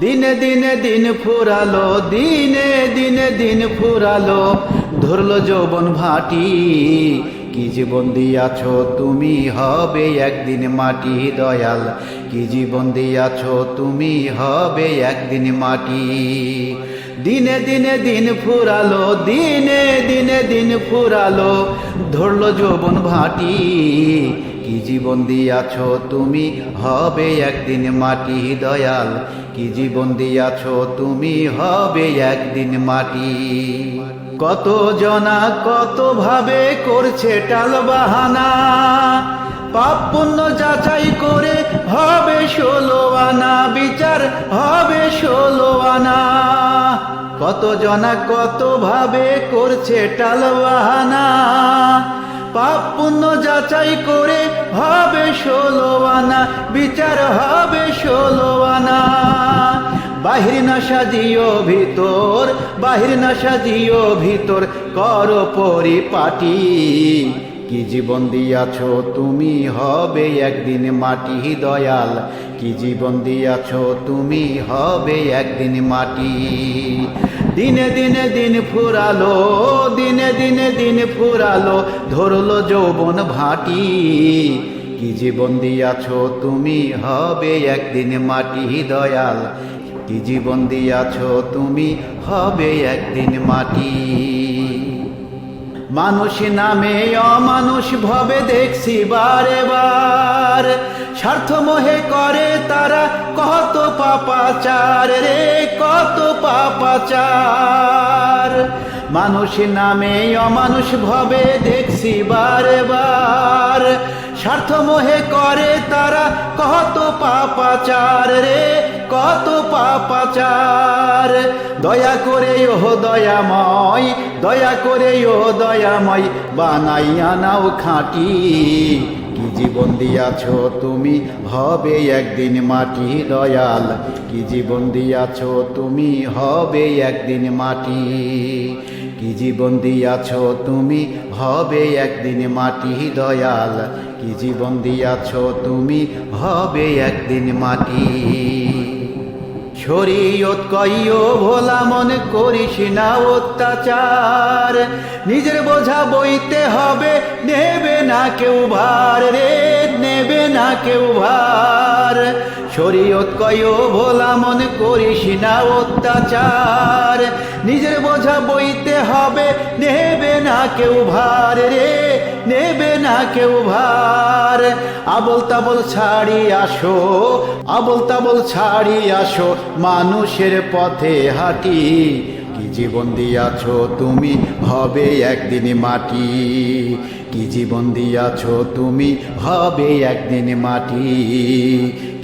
দিনে দিনে দিন ফুরালো, দিনে দিনে দিন ফুরালো। ধরলো যৌবন ভাটি, কি জীবন দিয়াছ তুমি হবে একদিন মাটি দয়াল। কি জীবন দিয়াছ তুমি হবে একদিন মাটি। দিনে দিনে দিন ফুরালো, দিনে দিনে দিন ফুরালো। ধরলো যৌবন ভাটি কি জীবন দিয়াছ তুমি? হবে একদিন মাটি দয়াল। কি জীবন দিয়াছ তুমি? হবে একদিন মাটি। কত জনা কত ভাবে করছে টাল বাহানা। পাপ পুণ্য যাচাই করে হবে ষোলো আনা। বিচার হবে ষোলো আনা। কত জনা কত ভাবে করছে টাল বাহানা। পুণ্য যাচাই করে হবে ষোলো আনা, বিচার হবে ষোলো আনা। বাহির না সাজিও ভিতর, বাহির না সাজিও ভিতর, কর পরিপাটি। কি জীবন দিয়াছ তুমি হবে একদিন মাটি, দয়াল। কি জীবন দিয়াছ তুমি হবে একদিন মাটি। দিনে দিনে দিন ফুরালো, দিনে ফুরালো, ধরলো যৌবন ভাটি। কি জীবন দিয়াছ তুমি? হবে একদিন মাটি দয়াল। কি জীবন দিয়াছ তুমি? হবে একদিন মাটি। মানুষ নামে অমানুষ ভবে দেখছি বারে বার। স্বার্থ মোহে করে তারা কত পাপাচার রে, কত পাপাচার। মানুষ নামে অমানুষ ভবে, দেখছি বারে বার স্বার্থ মোহে করে তারা, কত পাপাচার রে, কত পাপাচার। দয়া করে ও দয়াময়, দয়া করে ও দয়াময়, বানাইয়া নাও খাঁটি। কি জীবন দিয়াছ তুমি? হবে একদিন মাটি দয়াল। কি জীবন দিয়াছ তুমি? হবে একদিন মাটি। কি জীবন দিয়াছ তুমি? হবে একদিন মাটি দয়াল। কি জীবন দিয়াছ তুমি? হবে একদিন মাটি। শরীয়ত কইও ভোলা, মনে করিস না অত্যাচার। নিজের বোঝা বইতে হবে, নেবে না কেউ ভার রে, নেবে না কেউ ভার। শরীয়ত কইও ভোলা, মনে করিস না অত্যাচার। নিজের বোঝা হবে নেবে না কেউ ভার রে, নেবে না কেউ ভার। আবল তাবল ছাড়ি আসো, আবল তাবল ছাড়ি আসো, মানুষের পথে হাঁটি। কি জীবন দিয়াছ তুমি, হবে একদিন মাটি। কি জীবন দিয়াছ তুমি, হবে একদিন মাটি।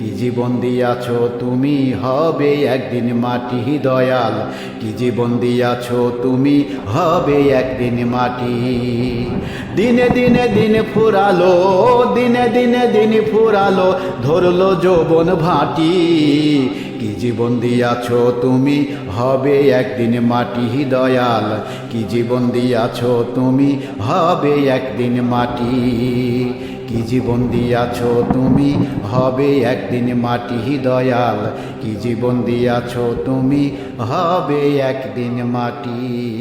কি জীবন দিয়াছ তুমি হবে একদিন মাটি দয়াল? কি জীবন দিয়াছ তুমি হবে একদিন মাটি? দিনে দিনে দিন ফুরালো, দিনে দিনে দিন ফুরালো, ধরলো যৌবন ভাটি। কি জীবন দিয়াছ তুমি হবে একদিন মাটি দয়াল? কি জীবন দিয়াছ তুমি হবে একদিন মাটি? জীবন দিয়াছ তুমি? হবে একদিন মাটি দয়াল। কি জীবন দিয়াছ তুমি? হবে একদিন মাটি।